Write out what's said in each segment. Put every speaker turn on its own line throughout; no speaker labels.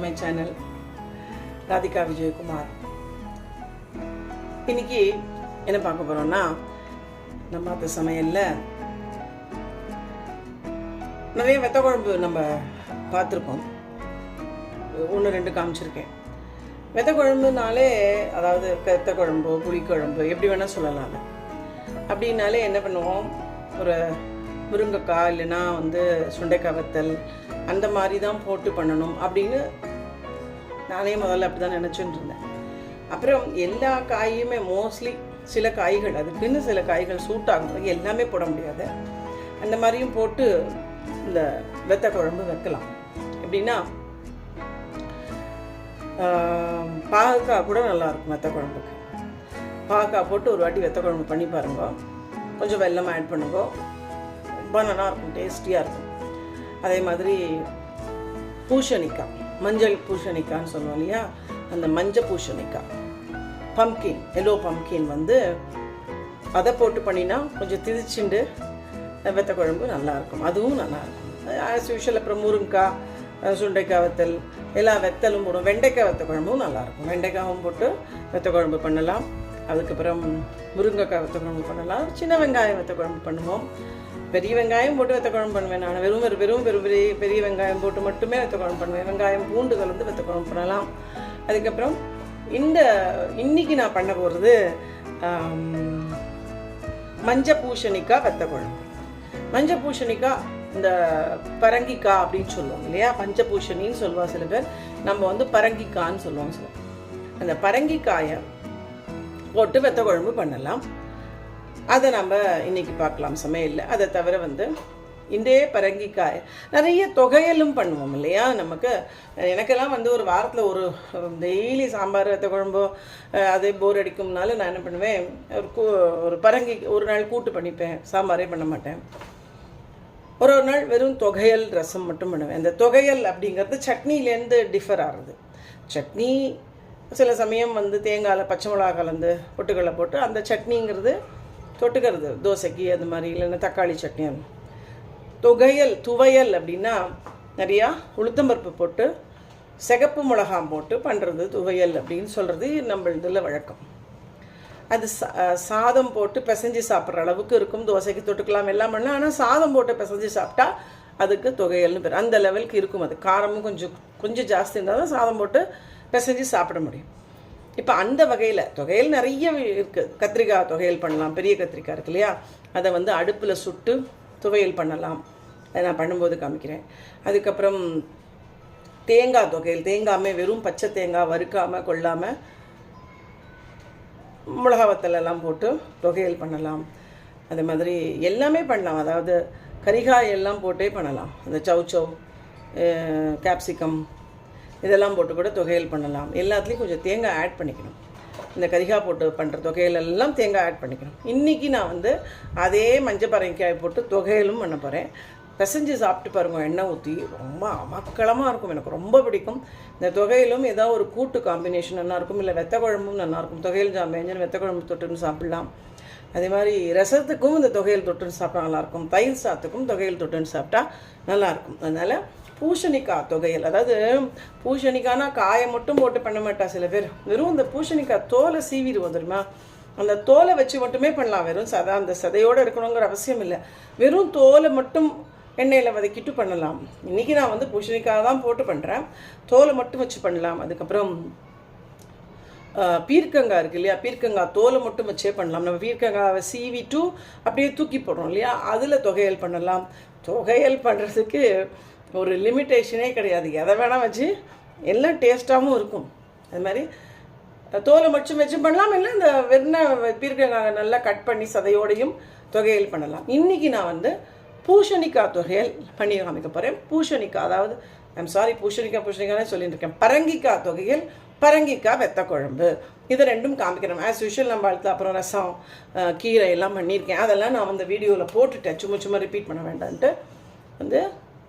My channel Radhika Vijayakumar இன்னைக்கு என்ன பார்க்க போறோம்னா நம்ம அந்த சமையல்ல நிறைய வெத்த குழம்பு நம்ம பார்த்துருக்கோம் ஒன்று ரெண்டு காமிச்சிருக்கேன். வெத்த குழம்புனாலே அதாவது வெத்த குழம்பு புளிக்குழம்பு எப்படி வேணால் சொல்லலாம் அப்படின்னாலே என்ன பண்ணுவோம்? ஒரு முருங்கைக்காய் இல்லைன்னா வந்து சுண்டைக்காய் வத்தல் அந்த மாதிரி தான் போட்டு பண்ணணும் அப்படின்னு நானே முதல்ல அப்படி தான் நினச்சிட்டு இருந்தேன். அப்புறம் எல்லா காயுமே மோஸ்ட்லி சில காய்கள் அதுக்குன்னு சில காய்கள் சூட் ஆகும். எல்லாமே போட முடியாது. அந்த மாதிரியும் போட்டு இந்த வெத்த குழம்பு வைக்கலாம். எப்படின்னா பாகக்காய் கூட நல்லாயிருக்கும் வெத்த குழம்புக்கு பாகக்காய் போட்டு ஒரு வாட்டி வெத்த குழம்பு பண்ணி பாருங்க. கொஞ்சம் வெள்ளம் ஆட் பண்ணுங்க. ரொம்ப நல்லாயிருக்கும் டேஸ்டியாக இருக்கும். அதே மாதிரி பூசணிக்காய். மஞ்சள் பூசணிக்காய்ன்னு சொல்லுவோம் இல்லையா? அந்த மஞ்சள் பூசணிக்காய். பம்கின் எல்லோ பம்கின் வந்து அதை போட்டு பண்ணினா கொஞ்சம் திதிச்சுண்டு வெத்த குழம்பு நல்லாயிருக்கும். அதுவும் நல்லாயிருக்கும். ஆஸ் யூஷுவல் அப்புறம் முருங்கைக்காய் சுண்டைக்காய் வத்தல் எல்லா வெத்தலும் போடும். வெண்டைக்காய் வெத்த குழம்பும் நல்லாயிருக்கும். வெண்டைக்காயும் போட்டு வெத்த குழம்பு பண்ணலாம். அதுக்கப்புறம் முருங்கைக்காய் வெத்த குழம்பு பண்ணலாம். சின்ன வெங்காயம் வெத்த குழம்பு பண்ணுவோம். பெரிய வெங்காயம் போட்டு வெத்த குழம்பு பண்ணுவேன் நான். வெறும் வெறும் வெறும் வெறும் பெரிய பெரிய வெங்காயம் போட்டு மட்டுமே வெத்த குழம்பு பண்ணுவேன். வெங்காயம் பூண்டு கலந்து வெத்த குழம்பு பண்ணலாம். அதுக்கப்புறம் இந்த இன்னைக்கு நான் பண்ண போகிறது மஞ்ச பூசணிக்காய் வெத்த குழம்பு. மஞ்ச பூசணிக்காய் இந்த பரங்கிக்காய் அப்படின்னு சொல்லுவோம் இல்லையா? பஞ்ச பூசணின்னு சொல்லுவா சில பேர். நம்ம வந்து பரங்கிக்கான்னு சொல்லுவோம். சில அந்த பரங்கிக்காயை போட்டு வெத்த குழம்பு பண்ணலாம். அதை நம்ம இன்னைக்கு பார்க்கலாம். சமையலில். அதை தவிர வந்து இந்தே பரங்கிக்காய் நிறைய தொகையலும் பண்ணுவோம் இல்லையா? நமக்கு எனக்கெல்லாம் வந்து ஒரு வாரத்தில் ஒரு டெய்லி சாம்பார் வெத்த குழம்போ அதே போர் அடிக்கும்னாலும் நான் என்ன பண்ணுவேன் ஒரு கூ ஒரு பரங்கி ஒரு நாள் கூட்டு பண்ணிப்பேன். சாம்பாரே பண்ண மாட்டேன். ஒரு ஒரு நாள் வெறும் தொகையல் ரசம் மட்டும் பண்ணுவேன். இந்த தொகையல் அப்படிங்கிறது சட்னிலேருந்து டிஃபர் ஆகுது சட்னி சில சமயம் வந்து தேங்காயில் பச்சை மிளகா கலந்து பொட்டுக்கடலை போட்டு அந்த சட்னிங்கிறது தொட்டுக்கிறது தோசைக்கு அது மாதிரி இல்லைன்னா தக்காளி சட்னி அது. துவையல் அப்படின்னா நிறையா உளுத்தம்பருப்பு போட்டு சிகப்பு மிளகாம் போட்டு பண்ணுறது துவையல் அப்படின்னு சொல்கிறது நம்ம இதில் வழக்கம். அது சா- சாதம் போட்டு பிசைஞ்சு சாப்பிட்ற அளவுக்கு இருக்கும். தோசைக்கு தொட்டுக்கலாம் எல்லாம் பண்ணலாம். ஆனால் சாதம் போட்டு பிசைஞ்சு சாப்பிட்டா அதுக்கு தொகையல்னு பேர். அந்த லெவலுக்கு இருக்கும் அது. காரமும் கொஞ்சம் கொஞ்சம் ஜாஸ்தி இருந்தால் தான் சாதம் போட்டு பிசைஞ்சு சாப்பிட முடியும். இப்போ அந்த வகையில் தொகையல் நிறைய இருக்குது கத்திரிக்காய் தொகையல் பண்ணலாம். பெரிய கத்திரிக்காய் இருக்கு இல்லையா? அதை வந்து அடுப்பில் சுட்டு துவையல் பண்ணலாம். அதை நான் பண்ணும்போது காமிக்கிறேன். அதுக்கப்புறம் தேங்காய் தொகையல் தேங்காமே வெறும் பச்சை தேங்காய் வறுக்காமல் கொள்ளாமல் மிளகா வத்தலெல்லாம் போட்டு தொகையல் பண்ணலாம். அதே மாதிரி எல்லாமே பண்ணலாம். அதாவது கரிகாய் எல்லாம் போட்டே பண்ணலாம். அந்த சௌச்சௌ கேப்சிகம் இதெல்லாம் போட்டு கூட தொகையல் பண்ணலாம். எல்லாத்துலேயும் கொஞ்சம் தேங்காய் ஆட் பண்ணிக்கணும். இந்த கரிகா போட்டு பண்ணுற தொகையில் எல்லாம் தேங்காய் ஆட் பண்ணிக்கணும். இன்றைக்கி நான் வந்து அதே மஞ்சப்பரங்கிக்காய் போட்டு தொகையிலும் பண்ண போகிறேன் பிசைஞ்சு சாப்பிட்டு பாருங்கள் எண்ணெய் ஊற்றி ரொம்ப அமக்களமாக இருக்கும். எனக்கு ரொம்ப பிடிக்கும். இந்த தொகையிலும் ஏதாவது ஒரு கூட்டு காம்பினேஷன் நல்லாயிருக்கும் இல்லை வெத்த குழம்பும் நல்லா இருக்கும். தொகையில் ஜாம்பேஞ்சன் வெத்த குழம்பு தொட்டுன்னு சாப்பிடலாம். அதே மாதிரி ரசத்துக்கும் இந்த தொகையில் தொட்டுன்னு சாப்பிட்டா நல்லாயிருக்கும் தயிர் சாத்துக்கும் தொகையில் தொட்டுன்னு சாப்பிட்டா நல்லாயிருக்கும் அதனால் பூசணிக்காய் தொகையல் அதாவது பூசணிக்காய்னா காயை மட்டும் போட்டு பண்ண மாட்டா சில பேர். வெறும் இந்த பூசணிக்காய் தோலை சீவிடுவோம் தெரியுமா? அந்த தோலை வச்சு மட்டுமே பண்ணலாம். வெறும் சதா அந்த சதையோடு இருக்கணுங்கிற அவசியம் இல்லை. வெறும் தோலை மட்டும் எண்ணெயில் வதக்கிட்டு பண்ணலாம். இன்றைக்கி நான் வந்து பூசணிக்காய் தான் போட்டு பண்ணுறேன் தோலை மட்டும் வச்சு பண்ணலாம். அதுக்கப்புறம் பீர்க்கங்காய் இருக்கு இல்லையா? பீர்க்கங்காய் தோலை மட்டும் வச்சே பண்ணலாம். நம்ம பீர்க்கங்காவை சீவிட்டு அப்படியே தூக்கி போடுறோம் இல்லையா? அதில் தொகையல் பண்ணலாம். தொகையல் பண்ணுறதுக்கு ஒரு லிமிட்டேஷனே கிடையாது. எதை வேணால் வச்சு எல்லாம் டேஸ்ட்டாகவும் இருக்கும். அது மாதிரி தோலை மட்டும் வச்சு பண்ணலாம் இல்லை இந்த வெண்ணெய் பீர்க்கங்காய் நல்லா கட் பண்ணி சதையோடையும் தொகையில் பண்ணலாம். இன்றைக்கி நான் வந்து பூஷணிக்காய் தொகையல் பண்ணி காமிக்க போகிறேன் பூஷணிக்காய் அதாவது ஐம் சாரி பூஷணிக்காய் பூசணிக்காய் சொல்லிட்டு இருக்கேன் பரங்கிக்காய் தொகையில் பரங்கிக்காய் வெத்த குழம்பு இதை ரெண்டும் காமிக்கிறேன். ஆஸ் யூஷுவல் நம்ம அடுத்து அப்புறம் ரசம் கீரை எல்லாம் பண்ணியிருக்கேன். அதெல்லாம் நான் அந்த வீடியோவில் போட்டுட்டேன். சும்மா சும்மா ரிப்பீட் பண்ண வேண்டான்ட்டு. வந்து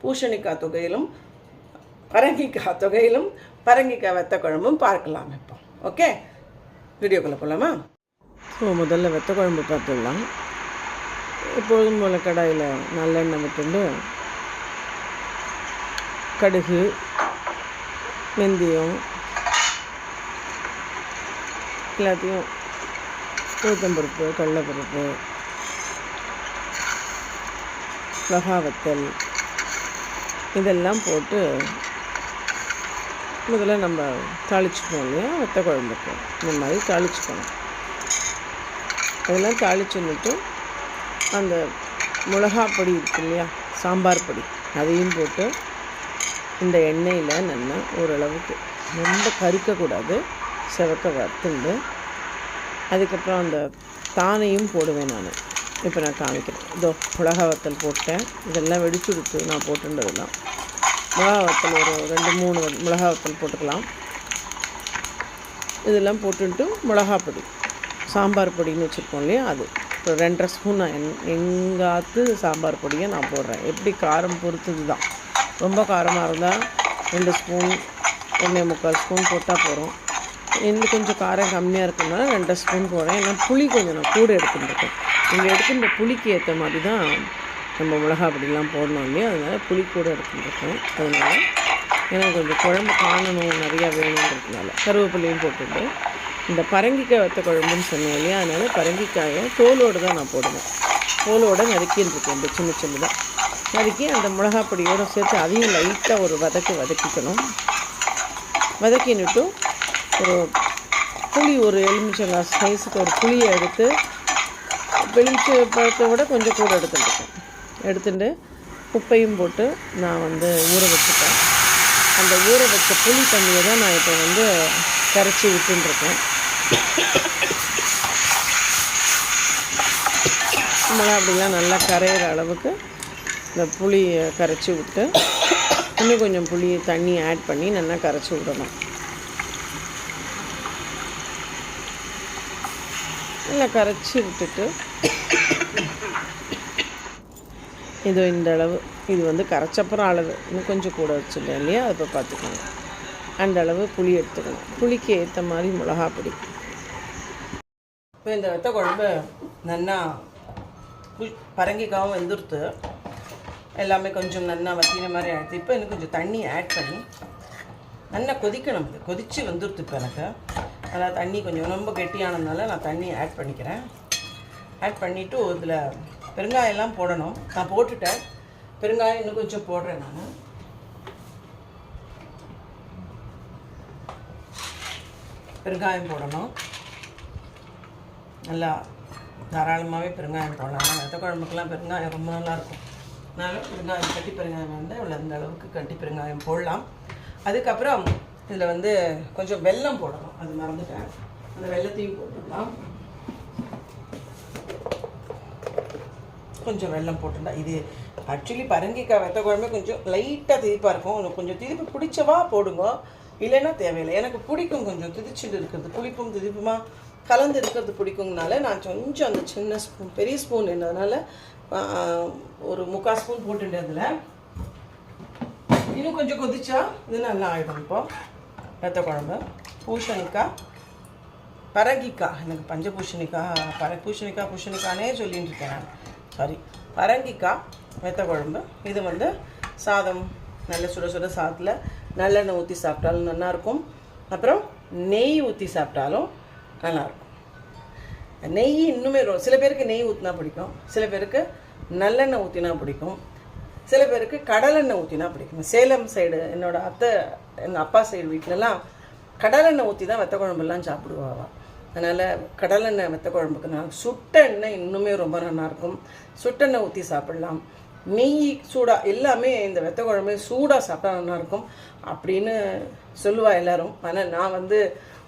பூசணிக்காய் தொகையிலும் பரங்கிக்காய் தொகையிலும் பரங்கிக்காய் வெத்த குழம்பும் பார்க்கலாம் இப்போ. ஓகே வீடியோக்குள்ளே போகலாமா ஸோ முதல்ல வெத்த குழம்பு பார்த்துடலாம் எப்பொழுதும் போல கடாயில் நல்லெண்ணெய் விட்டுண்டு கடுகு வெந்தயம் எல்லாத்தையும் உளுத்தம்பருப்பு கடலைப்பருப்பு வகாவத்தல் இதெல்லாம் போட்டு முதல்ல நம்ம தாளிச்சுக்கணும் இல்லையா? வத்த குழம்புக்கு. இந்த மாதிரி தாளிச்சுக்கணும். அதெல்லாம் தாளிச்சுன்னுட்டு அந்த மிளகா பொடி இருக்கு இல்லையா? சாம்பார் பொடி. அதையும் போட்டு இந்த எண்ணெயில் நல்லா ஓரளவுக்கு ரொம்ப கருக்கக்கூடாது. செவக்க வறுத்துண்டு அதுக்கப்புறம் அந்த தானையும் போடுவேன் நான். இப்போ நான் காமிக்கிறேன். இதோ மிளகா வத்தல் போட்டேன். இதெல்லாம் வெடிச்சுடுத்து நான் போட்டுன்றதெல்லாம் மிளகா வத்தல் ஒரு ரெண்டு மூணு மிளகா வத்தல் போட்டுக்கலாம். இதெல்லாம் போட்டுட்டு மிளகா பொடி சாம்பார் பொடின்னு வச்சுருக்கோம் இல்லையா அது. இப்போ ரெண்டரை ஸ்பூன் நான் எங் எங்காத்து சாம்பார் பொடியை நான் போடுறேன். எப்படி காரம் பொறுத்தது தான். ரொம்ப காரமாக இருந்தால் ரெண்டு ஸ்பூன் ஒன்றே முக்கால் ஸ்பூன் போட்டால் போகிறோம் இன்னும் கொஞ்சம் காரம் கம்மியாக இருக்குன்னா ரெண்டு ஸ்பூன் போடுறேன். ஏன்னா புளி கொஞ்சம் நான் கூட எடுத்துட்டுருக்கேன் நீங்கள் எடுத்துகிற புளிக்கு ஏற்ற மாதிரி தான் நம்ம மிளகா அப்படிலாம் போடணும் இல்லையா? அதனால் புளி கூட எடுத்துருக்கோம் அதனால் ஏன்னா கொஞ்சம் குழம்பு காணணும் நிறையா வேணுங்கிறதுனால. கருவேப்பிலையும் போட்டுட்டு. இந்த பரங்கிக்காய் வத்த குழம்புன்னு சொன்னேன் இல்லையா? அதனால் பரங்கிக்காயை தோலோடு தான் நான் போடுவேன். தோலோடு நறுக்கின்றிருக்கேன் இந்த சின்ன சின்னதாக நறுக்கி அந்த மிளகா பொடியோடு சேர்த்து அதையும் லைட்டாக ஒரு வதக்கு வதக்கிக்கணும். வதக்கின்னுட்டும் ஒரு புளி ஒரு எலுமிச்சங்காய் சைஸுக்கு ஒரு புளியை எடுத்து வெளிச்சு பழத்தை விட கொஞ்சம் கூட எடுத்துட்டுருக்கேன் எடுத்துட்டு குப்பையும் போட்டு நான் வந்து ஊற வச்சுட்டேன். அந்த ஊற வச்ச புளி தண்ணியை தான் நான் இப்போ வந்து கரைச்சி விட்டுருக்கேன் மிளகா அப்படிலாம் நல்லா கரையிற அளவுக்கு இந்த புளியை கரைச்சி விட்டு இன்னும் கொஞ்சம் புளி தண்ணி ஆட் பண்ணி நல்லா கரைச்சி விடணும். நல்லா கரைச்சி விட்டுட்டு இது இந்த அளவு. இது வந்து கரைச்சப்புறம் அளவு. இன்னும் கொஞ்சம் கூட வச்சுருந்தேன் இல்லையா? அதை இப்போ பார்த்துக்கோங்க. அந்த அளவு புளி எடுத்துக்கணும். புளிக்கு ஏற்ற மாதிரி மிளகா பொடி. இப்போ இந்த வெத்த குழம்பு நல்லா புளி பரங்கிக்காவும் வெந்துருத்து. எல்லாமே கொஞ்சம் நல்லா வத்தின மாதிரி ஆகிடுது இப்போ இன்னும் கொஞ்சம் தண்ணி ஆட் பண்ணி நல்லா கொதிக்கணும். இது கொதித்து வந்துருது இப்போ எனக்கு. அதனால் தண்ணி கொஞ்சம் ரொம்ப கெட்டியானதுனால நான் தண்ணி ஆட் பண்ணிக்கிறேன். ஆட் பண்ணிவிட்டு இதில் பெருங்காயம்லாம் போடணும். நான் போட்டுட்டேன். பெருங்காயம் இன்னும் கொஞ்சம் போடுறேன் நான். பெருங்காயம் போடணும். நல்லா தாராளமாகவே பெருங்காயம் போடலாம். ஆனால் வெத்த குழம்புக்கெல்லாம் பெருங்காயம் ரொம்ப நல்லாயிருக்கும். அதனால் பெருங்காயம் கட்டி பெருங்காயம் வந்து இவ்வளோ இந்த அளவுக்கு கட்டி பெருங்காயம் போடலாம். அதுக்கப்புறம் இதில் வந்து கொஞ்சம் வெல்லம் போடணும். அது மறந்துட்டேன். அந்த வெள்ளத்தையும் போட்டுடலாம் கொஞ்சம் வெல்லம் போட்டுடா இது ஆக்சுவலி பரங்கிக்காய் வெத்த குழம்பு கொஞ்சம் லைட்டாக திதிப்பாக இருக்கும். கொஞ்சம் திதிப்பு பிடிச்சவா போடுங்க. இல்லைன்னா தேவையில்லை. எனக்கு பிடிக்கும் கொஞ்சம் திதிச்சுட்டு இருக்கிறது. புளிப்பும் திதிப்புமா கலந்து இருக்கிறது பிடிக்குங்கனால நான் கொஞ்சம் அந்த சின்ன ஸ்பூன் பெரிய ஸ்பூன் என்னதுனால ஒரு முக்கால் ஸ்பூன் போட்டுட்டேன் அதில். இன்னும் கொஞ்சம் கொதிச்சா இது நல்லா ஆகிடும் இப்போ. வெத்த குழம்பு பூசணிக்காய் பரங்கிக்காய். எனக்கு பஞ்ச பூசணிக்காய் பர பூசணிக்காய் பூசணிக்கானே சொல்லிகிட்டு இருக்கேன் நான். சாரி பரங்கிக்காய் வெத்த குழம்பு இது வந்து சாதம். நல்ல சுட சுட சாதத்தில் நல்லெண்ணெய் ஊற்றி சாப்பிட்டாலும் நல்லாயிருக்கும். அப்புறம் நெய் ஊற்றி சாப்பிட்டாலும் நல்லாயிருக்கும். நெய் இன்னுமே சில பேருக்கு நெய் ஊற்றினா பிடிக்கும். சில பேருக்கு நல்லெண்ணெய் ஊற்றினா பிடிக்கும். சில பேருக்கு கடலெண்ணெய் ஊற்றினா பிடிக்கும். சேலம் சைடு என்னோடய அத்தை எங்கள் அப்பா சைடு வீட்டிலலாம் கடலெண்ணெய் ஊற்றி தான் வெத்த குழம்புலாம் சாப்பிடுவாங்க அதனால் கடலெண்ணெய் வெத்த குழம்புக்கு நான் சுட்ட எண்ணெய் இன்னுமே ரொம்ப நல்லாயிருக்கும் சுட்டெண்ணெய் ஊற்றி சாப்பிடலாம். நெய் சூடாக எல்லாமே இந்த வெத்த குழம்பு சூடாக சாப்பிட்டா நல்லாயிருக்கும் அப்படின்னு சொல்லுவா எல்லாரும். ஆனால் நான் வந்து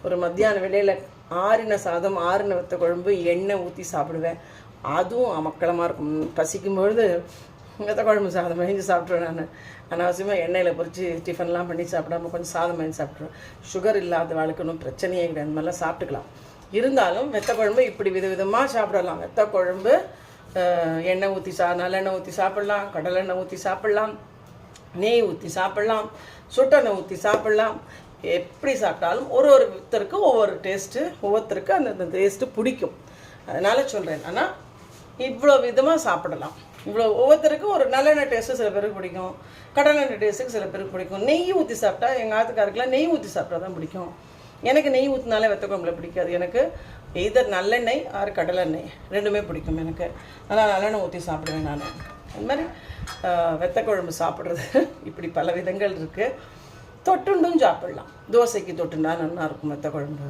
ஒரு மத்தியான வேலையில் ஆறின சாதம் ஆறின வெத்த குழம்பு எண்ணெய் ஊற்றி சாப்பிடுவேன். அதுவும் அமக்கலமாக இருக்கும். பசிக்கும் பொழுது வெத்த குழம்பு சாதம் வாங்கி சாப்பிட்ருவேன் நான். அனாவசியமாக எண்ணெயில் பொறிச்சு டிஃபன்லாம் பண்ணி சாப்பிடாம கொஞ்சம் சாதம் வாங்கி சாப்பிட்ருவேன் சுகர் இல்லாத வாழ்க்கணும் பிரச்சனையே கிடையாது. அந்த மாதிரிலாம் சாப்பிட்டுக்கலாம். இருந்தாலும் வெத்த குழம்பு இப்படி விதவிதமாக சாப்பிடலாம். வெத்த குழம்பு எண்ணெய் ஊற்றி சா நல்லெண்ணெய் ஊற்றி சாப்பிட்லாம் கடலெண்ணெய் ஊற்றி சாப்பிட்லாம் நெய் ஊற்றி சாப்பிட்லாம் சுட்டெண்ணெய் ஊற்றி சாப்பிட்லாம். எப்படி சாப்பிட்டாலும் ஒரு ஒருத்தருக்கு ஒவ்வொரு டேஸ்ட்டு ஒவ்வொருத்தருக்கு அந்தந்த டேஸ்ட்டு பிடிக்கும். அதனால் சொல்கிறேன் ஆனால் இவ்வளோ விதமாக சாப்பிடலாம். இவ்வளோ ஒவ்வொருத்தருக்கும் ஒரு நல்லெண்ணெய் டேஸ்ட்டு சில பேருக்கு பிடிக்கும். கடலெண்ணெய் டேஸ்ட்டுக்கு சில பேருக்கு பிடிக்கும். நெய் ஊற்றி சாப்பிட்டா எங்கள் ஆத்துக்காருக்குலாம் நெய் ஊற்றி சாப்பிட்டா தான் பிடிக்கும். எனக்கு நெய் ஊற்றினாலே வெத்த குழம்புல பிடிக்காது. எனக்கு எய்தர் நல்லெண்ணெய் ஆறு கடலெண்ணெய் ரெண்டுமே பிடிக்கும் எனக்கு. அதனால் நல்லெண்ணெய் ஊற்றி சாப்பிடுவேன் நான். அது மாதிரி வெத்த குழம்பு சாப்பிட்றது இப்படி பல விதங்கள் இருக்குது தொட்டுண்டும் சாப்பிடலாம். தோசைக்கு தொட்டுண்டா நல்லா இருக்கும் வெத்த குழம்பு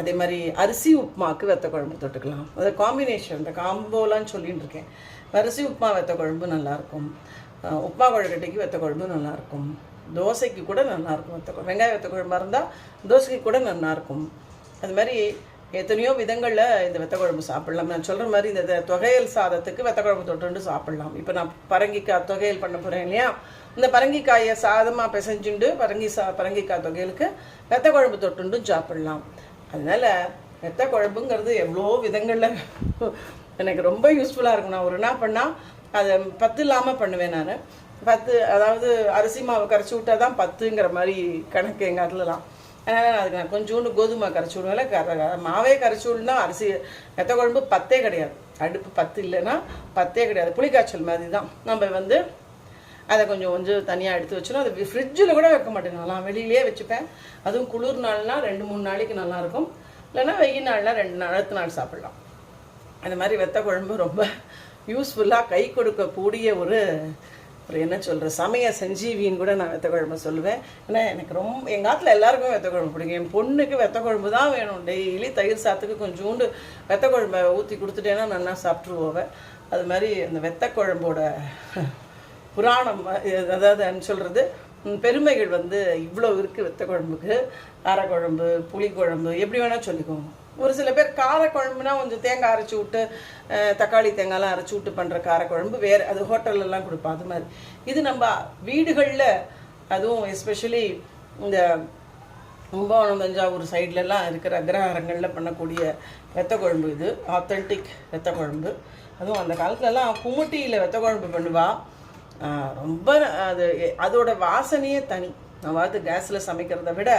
அதே மாதிரி அரிசி உப்புமாக்கு வெத்த குழம்பு தொட்டுக்கலாம். அது காம்பினேஷன் இந்த காம்போலான்னு சொல்லின்னு இருக்கேன். அரிசி உப்புமா வெத்த குழம்பு நல்லாயிருக்கும் அஹ் உப்புமா கொழுக்கட்டைக்கு வெத்த குழம்பு நல்லாயிருக்கும் தோசைக்கு கூட நல்லாயிருக்கும் வெத்த குழம்பு வெங்காய வெத்த குழம்பாக இருந்தால் தோசைக்கு கூட நல்லாயிருக்கும் அது மாதிரி எத்தனையோ விதங்களில் இந்த வெத்த குழம்பு சாப்பிட்லாம். நான் சொல்கிற மாதிரி இந்த தொகையல் சாதத்துக்கு வெத்த குழம்பு தொட்டுண்டு சாப்பிட்லாம். இப்போ நான் பரங்கிக்காய் தொகையல் பண்ண போகிறேன் இல்லையா? இந்த பரங்கிக்காயை சாதமாக பிசைஞ்சுண்டு பரங்கி சா பரங்கிக்காய் தொகையலுக்கு வெத்த குழம்பு தொட்டுண்டும் சாப்பிட்லாம். அதனால வெத்த குழம்புங்கிறது எவ்வளோ விதங்களில் எனக்கு ரொம்ப யூஸ்ஃபுல்லாக இருக்கும் நான் ஒரு என்ன பண்ணால் அதை பத்து இல்லாமல் பண்ணுவேன் நான். பத்து அதாவது அரிசி மாவு கரைச்சி விட்டால் தான் பத்துங்கிற மாதிரி கணக்கு எங்கள் அதுலலாம். அதனால் நான் அதுக்கு நான் கொஞ்சோண்டு கோதுமை கரைச்சி விடுவேன். கர மாவே கரைச்சி விடனா அரிசி வெத்த குழம்பு பத்தே கிடையாது. அடுப்பு பத்து இல்லைன்னா பத்தே கிடையாது. புளிக்காய்ச்சல் மாதிரி தான். நம்ம வந்து அதை கொஞ்சம் கொஞ்சம் தனியாக எடுத்து வச்சிடும் அது ஃப்ரிட்ஜில் கூட வைக்க மாட்டேன் நான் வெளியிலேயே வச்சுப்பேன். அதுவும் குளிர் நாள்னா ரெண்டு மூணு நாளைக்கு நல்லாயிருக்கும் இல்லைன்னா வெயில் நாள்னால் ரெண்டு நாள் அடுத்த நாள் சாப்பிட்லாம். அந்த மாதிரி வெத்த குழம்பு ரொம்ப யூஸ்ஃபுல்லாக கை கொடுக்கக்கூடிய ஒரு ஒரு என்ன சொல்கிற சமய சஞ்சீவின்னு கூட நான் வெத்த குழம்பு சொல்லுவேன். ஏன்னா எனக்கு ரொம்ப எங்கள் ஆற்றுல எல்லாருக்குமே வெத்த குழம்பு பிடிக்கும். என் பொண்ணுக்கு வெத்த குழம்பு தான் வேணும். டெய்லி தயிர் சாத்துக்கு கொஞ்சோண்டு வெத்த குழம்பை ஊற்றி கொடுத்துட்டேன்னா நல்லா சாப்பிட்ருவோவ அது மாதிரி அந்த வெத்த குழம்போட புராணம் அதாவது என்ன சொல்கிறது பெருமைகள் வந்து இவ்வளோ இருக்குது வெத்த குழம்புக்கு. காரக்குழம்பு புளிக்குழம்பு எப்படி வேணால் சொல்லிக்கோங்க. ஒரு சில பேர் காரக்குழம்புனா கொஞ்சம் தேங்காய் அரைச்சி விட்டு தக்காளி தேங்காய்லாம் அரைச்சி விட்டு பண்ணுற காரக்குழம்பு வேறு அது ஹோட்டல்லலாம் கொடுப்போம். அது மாதிரி. இது நம்ம வீடுகளில் அதுவும் எஸ்பெஷலி இந்த கும்பகோணம் தஞ்சாவூர் சைட்லலாம் இருக்கிற அக்ரஹாரங்களில் பண்ணக்கூடிய வெத்த குழம்பு இது. ஆத்தென்டிக் வெத்த குழம்பு அதுவும் அந்த காலத்துலலாம் குமுட்டியில் வெத்த குழம்பு பண்ணுவா ரொம்ப அது அதோட வாசனையே தனி. நான் பார்த்து கேஸில் சமைக்கிறத விட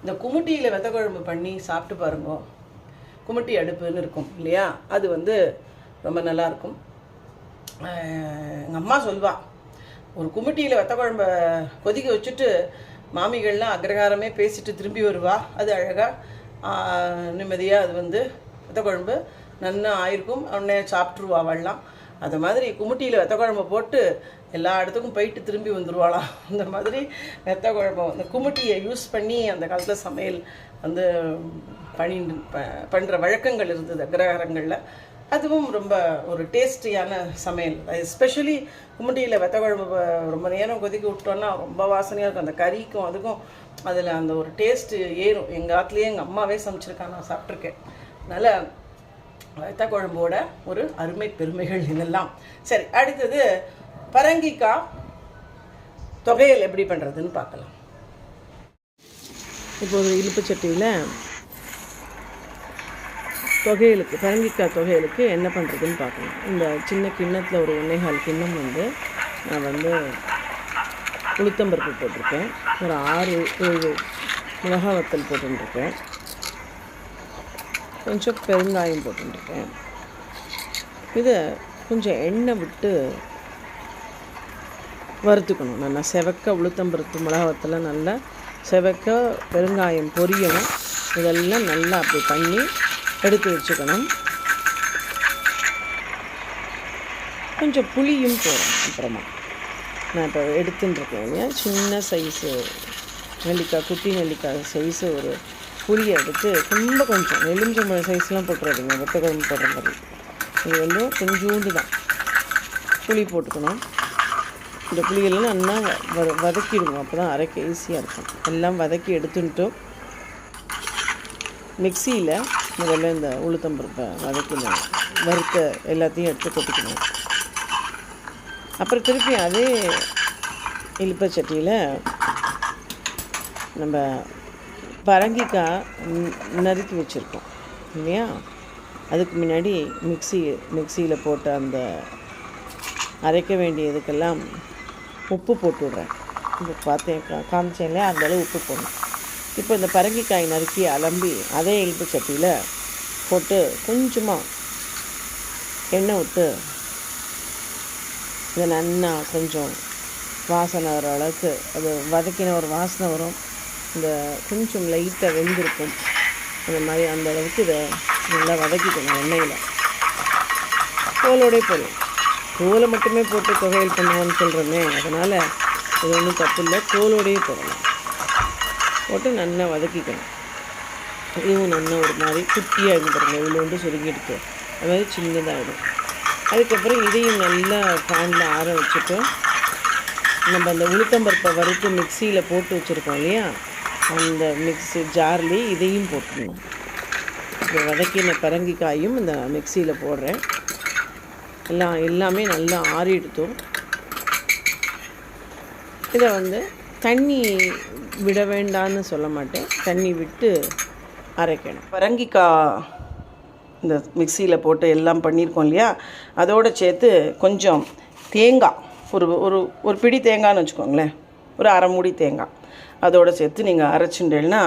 இந்த குமுட்டியில் வெத்த குழம்பு பண்ணி சாப்பிட்டு பாருங்க. குமுட்டி அடுப்புன்னு இருக்கும் இல்லையா? அது வந்து ரொம்ப நல்லாயிருக்கும் எங்கள் அம்மா சொல்வா ஒரு குமிட்டியில் வெத்த குழம்ப கொதிக்க வச்சுட்டு மாமிகள்லாம் அக்ரகாரமே பேசிட்டு திரும்பி வருவா. அது அழகாக நிம்மதியாக அது வந்து வெத்த குழம்பு நன்னா ஆயிருக்கும். உடனே சாப்பிட்ருவா அவள்லாம். அது மாதிரி குமிட்டியில் வெத்த குழம்பு போட்டு எல்லா இடத்துக்கும் போயிட்டு திரும்பி வந்துருவாளாம். அந்த மாதிரி வெத்த குழம்பு அந்த குமிட்டியை யூஸ் பண்ணி அந்த காலத்தில் சமையல் வந்து பணி ப பண்ணுற வழக்கங்கள் இருந்தது அக்ரஹாரங்களில் அதுவும் ரொம்ப ஒரு டேஸ்டியான சமையல். எஸ்பெஷலி கும்மிடியில் வெத்த குழம்பு ரொம்ப நேரம் கொதிக்க விட்டோன்னா ரொம்ப வாசனையாக இருக்கும். அந்த கறிக்கும் அதுக்கும் அதில் அந்த ஒரு டேஸ்ட்டு ஏறும். எங்கள் ஆத்துலேயே எங்கள் அம்மாவே சமைச்சிருக்கா நான் சாப்பிட்ருக்கேன் அதனால் வெத்த குழம்போட ஒரு அருமை பெருமைகள் இதெல்லாம். சரி அடுத்தது பரங்கிக்காய் தொகையல் எப்படி பண்ணுறதுன்னு பார்க்கலாம். இப்போ ஒரு இழுப்பு சட்டியில் தொகையலுக்கு பரங்கிக்காய் தொகையலுக்கு என்ன பண்ணுறதுன்னு பார்க்கலாம். இந்த சின்ன கிண்ணத்தில் ஒரு ஒன்னேகால் கிண்ணம் வந்து நான் வந்து உளுத்தம்பருப்பு போட்டிருக்கேன். ஒரு ஆறு ஏழு மிளகா வத்தல் போட்டுருக்கேன். கொஞ்சம் பெருங்காயம் போட்டுருக்கேன். இதை கொஞ்சம் எண்ணெய் விட்டு வறுத்துக்கணும். நல்லா செவக்க உளுத்தம்பருப்பு மிளகா நல்லா செவக்க பெருங்காயம் பொரியணும். இதெல்லாம் நல்லா அப்படி பண்ணி எடுத்து வச்சுக்கணும். கொஞ்சம் புளியும் போடணும் அப்புறமா. நான் இப்போ எடுத்துட்டுருக்கேன் இல்லையா? சின்ன சைஸு நெல்லிக்காய் குட்டி நெல்லிக்காய் சைஸு ஒரு புளியை எடுத்து ரொம்ப கொஞ்சம் எலுமிச்சம்பழம் சைஸ்லாம் போட்டுறாதீங்க வெத்த குழம்பு போடுற மாதிரி. இது வந்து கொஞ்சோண்டு தான். புளி போட்டுக்கணும். இந்த புளியெல்லாம் நல்லா வ வதக்கிடுவோம். அப்போ தான் அரைக்க ஈஸியாக இருக்கும். எல்லாம் வதக்கி எடுத்துட்டு மிக்சியில் முதல்ல இந்த உளுத்தம்பருப்பை வதக்கணும் வறுத்த எல்லாத்தையும் எடுத்து கொட்டிக்கணும். அப்புறம் திருப்பி அதே இழுப்பச்சட்டியில் நம்ம பரங்கிக்காய் நறுக்கி வச்சுருக்கோம். இல்லையா? அதுக்கு முன்னாடி மிக்ஸி மிக்சியில் போட்ட அந்த அரைக்க வேண்டியதுக்கெல்லாம் உப்பு போட்டு விட்றேன் இப்போ பார்த்தேன் காமிச்சேன் இல்லையா அந்த உப்பு போடணும். இப்போ இந்த பரங்கிக்காய் நறுக்கி அலம்பி அதே இழுப்பு சட்டியில் போட்டு கொஞ்சமாக எண்ணெய் விட்டு இதை நன்னா கொஞ்சம் வாசனை வர அளவுக்கு அது வதக்கின ஒரு வாசனை வரும். இந்த கொஞ்சம் லைட்டாக வெந்திருக்கும். அந்த மாதிரி அந்த அளவுக்கு இதை நல்லா வதக்கிக்கணும் எண்ணெயில். தோலோடே போடலாம் தோலை மட்டுமே போட்டு தொகையில் பண்ணுவோன்னு சொல்கிறோமே அதனால் இது ஒன்றும் தப்பு இல்லை தோலோடையே போடலாம். போட்டு நல்லா வதக்கிக்கணும். இதுவும் நல்லா ஒரு மாதிரி குட்டியாக இருக்கும் இவ்வளோ வந்து சுருங்கிடுச்சு அது மாதிரி சின்னதாகிடும் அதுக்கப்புறம் இதையும் நல்லா ஃபேனில் ஆற வச்சுட்டு நம்ம அந்த உளுத்தம்பருப்பை வறுத்து மிக்சியில் போட்டு வச்சுருக்கோம் இல்லையா? அந்த மிக்ஸி ஜார்லேயே இதையும் போட்டுடணும் இப்போ வதக்கின பரங்கிக்காயும் இந்த மிக்சியில் போடுறேன். எல்லாம் எல்லாமே நல்லா ஆறிடுத்தும். இதை வந்து தண்ணி விட வேண்டான்னு சொல்ல மாட்டேன். தண்ணி விட்டு அரைக்கணும். பரங்கிக்காய் இந்த மிக்சியில் போட்டு எல்லாம் பண்ணியிருக்கோம் இல்லையா? அதோடு சேர்த்து கொஞ்சம் தேங்காய் ஒரு ஒரு ஒரு பிடி தேங்காய்னு வச்சுக்கோங்களேன். ஒரு அரை மூடி தேங்காய். அதோடு சேர்த்து நீங்கள் அரைச்சுட்டேன்னா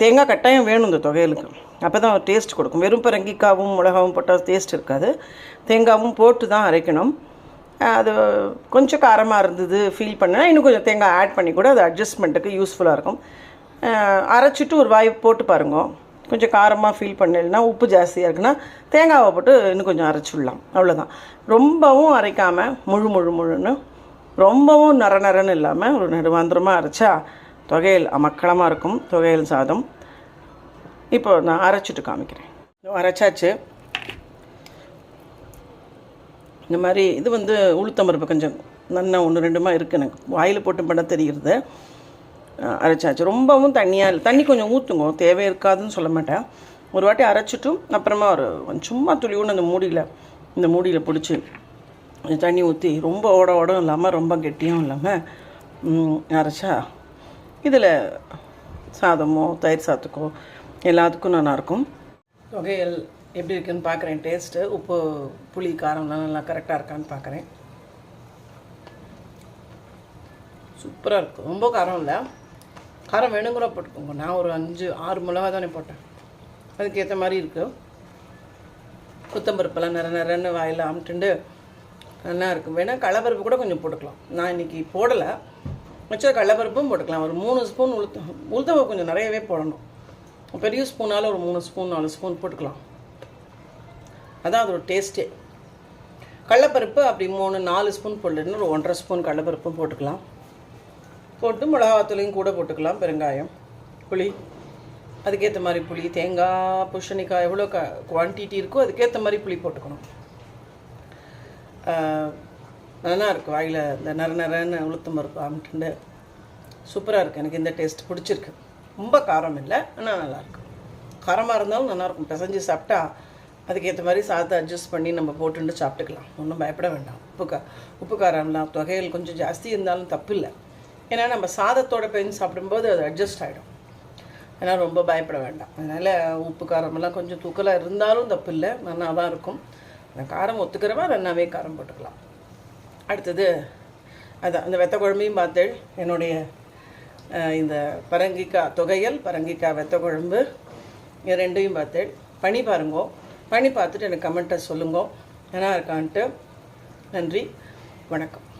தேங்காய் கட்டாயம் வேணும் இந்த தொகையலுக்கு அப்போ தான் டேஸ்ட் கொடுக்கும். வெறும் பரங்கிக்காவும் மிளகாவும் போட்டால் டேஸ்ட் இருக்காது. தேங்காவும் போட்டு தான் அரைக்கணும். அது கொஞ்சம் காரமாக இருந்தது ஃபீல் பண்ணேன்னா இன்னும் கொஞ்சம் தேங்காய் ஆட் பண்ணி கூட அது அட்ஜஸ்ட்மெண்ட்டுக்கு யூஸ்ஃபுல்லாக இருக்கும். அரைச்சிட்டு ஒரு வாய் போட்டு பாருங்க. கொஞ்சம் காரமாக ஃபீல் பண்ணலைன்னா உப்பு ஜாஸ்தியாக இருக்குன்னா தேங்காவை போட்டு இன்னும் கொஞ்சம் அரைச்சி விடலாம் அவ்வளோதான் ரொம்பவும் அரைக்காமல் முழு முழு முழுன்னு ரொம்பவும் நர நரன்னு இல்லாமல் ஒரு நடுவாந்திரமாக அரைச்சா தொகையல் மக்களமாக இருக்கும் தொகையல் சாதம். இப்போ நான் அரைச்சிட்டு காமிக்கிறேன். அரைச்சாச்சு. இந்த மாதிரி இது வந்து உளுத்தம்பருப்பு கொஞ்சம் நல்லா ஒன்று ரெண்டுமா இருக்குது எனக்கு. வாயில் போட்டு பண்ண தெரிகிறது அரைச்சாச்சு. ரொம்பவும் தண்ணியாக இல்லை. தண்ணி கொஞ்சம் ஊற்றுங்க தேவை இருக்காதுன்னு சொல்ல மாட்டேன். ஒரு வாட்டி அரைச்சிட்டும் அப்புறமா ஒரு சும்மா துளிவுன்னு அந்த மூடியில் இந்த மூடியில் பிடிச்சி தண்ணி ஊற்றி ரொம்ப ஓட ஓடம் இல்லாமல் ரொம்ப கெட்டியும் இல்லாமல் அரைச்சா இதில் சாதமோ தயிர் சாதத்துக்கோ எல்லாத்துக்கும் நல்லாயிருக்கும் தொகையல் எப்படி இருக்குன்னு பார்க்குறேன் டேஸ்ட்டு உப்பு புளி காரம்லாம் நல்லா கரெக்டாக இருக்கான்னு பார்க்குறேன். சூப்பராக இருக்கும் ரொம்ப காரம் இல்லை. காரம் வேணுங்கிற போட்டுக்கோங்க. நான் ஒரு அஞ்சு ஆறு மிளகா தானே போட்டேன். அதுக்கேற்ற மாதிரி இருக்குது குத்தம்பருப்பெல்லாம் நிற நிறன்னு வாயில் அமுட்டுண்டு நல்லா இருக்கும் வேணால் கடலப்பருப்பு கூட கொஞ்சம் போட்டுக்கலாம். நான் இன்றைக்கி போடலை. மிச்சம் கடலப்பருப்பும் போட்டுக்கலாம். ஒரு மூணு ஸ்பூன் உளுத்த உளுத்தம்பருப்பு கொஞ்சம் நிறையவே போடணும். பெரிய ஸ்பூனால் ஒரு மூணு ஸ்பூன் நாலு ஸ்பூன் போட்டுக்கலாம். அதான் அதோட டேஸ்ட்டே கடலப்பருப்பு அப்படி மூணு நாலு ஸ்பூன் போட்டுன்னு ஒரு ஒன்றரை ஸ்பூன் கடலைப்பருப்பும் போட்டுக்கலாம். போட்டு மிளகாத்தூளையும் கூட போட்டுக்கலாம் பெருங்காயம் புளி. அதுக்கேற்ற மாதிரி புளி தேங்காய் பூஷணிக்காய் எவ்வளோ க குவான்டிட்டி இருக்கோ அதுக்கேற்ற மாதிரி புளி போட்டுக்கணும். நல்லா இருக்குது வாயில் இந்த நர நரன்னு உளுத்தம் பருப்பு ஆமிட்டு சூப்பராக இருக்குது எனக்கு இந்த டேஸ்ட் பிடிச்சிருக்கு. ரொம்ப காரம் இல்லை ஆனால் நல்லாயிருக்கு காரமாக இருந்தாலும் நல்லாயிருக்கும் பிசைஞ்சு சாப்பிட்டா அதுக்கேற்ற மாதிரி சாதத்தை அட்ஜஸ்ட் பண்ணி நம்ம போட்டுட்டு சாப்பிட்டுக்கலாம். ஒன்றும் பயப்பட வேண்டாம். உப்பு கா உப்பு காரம்லாம் தொகையில் கொஞ்சம் ஜாஸ்தி இருந்தாலும் தப்பு இல்லை. ஏன்னா நம்ம சாதத்தோட பெஞ்சு சாப்பிடும்போது அது அட்ஜஸ்ட் ஆகிடும் அதனால் ரொம்ப பயப்பட வேண்டாம். அதனால் உப்பு காரமெல்லாம் கொஞ்சம் தூக்கலாக இருந்தாலும் தப்பு இல்லை. நல்லா தான் இருக்கும். அந்த காரம் ஒத்துக்கிறவா ரெண்டாவே காரம் போட்டுக்கலாம். அடுத்தது அதான் அந்த வெத்த குழம்பையும் பார்த்தேன் என்னுடைய இந்த பரங்கிக்காய் தொகையல் பரங்கிக்காய் வெத்த குழம்பு இது ரெண்டையும் பார்த்தேன் பண்ணி பாருங்கோ. பண்ணி பார்த்துட்டு எனக்கு கமெண்ட்டை சொல்லுங்க. நல்லா இருக்கான்ட்டு. நன்றி. வணக்கம்.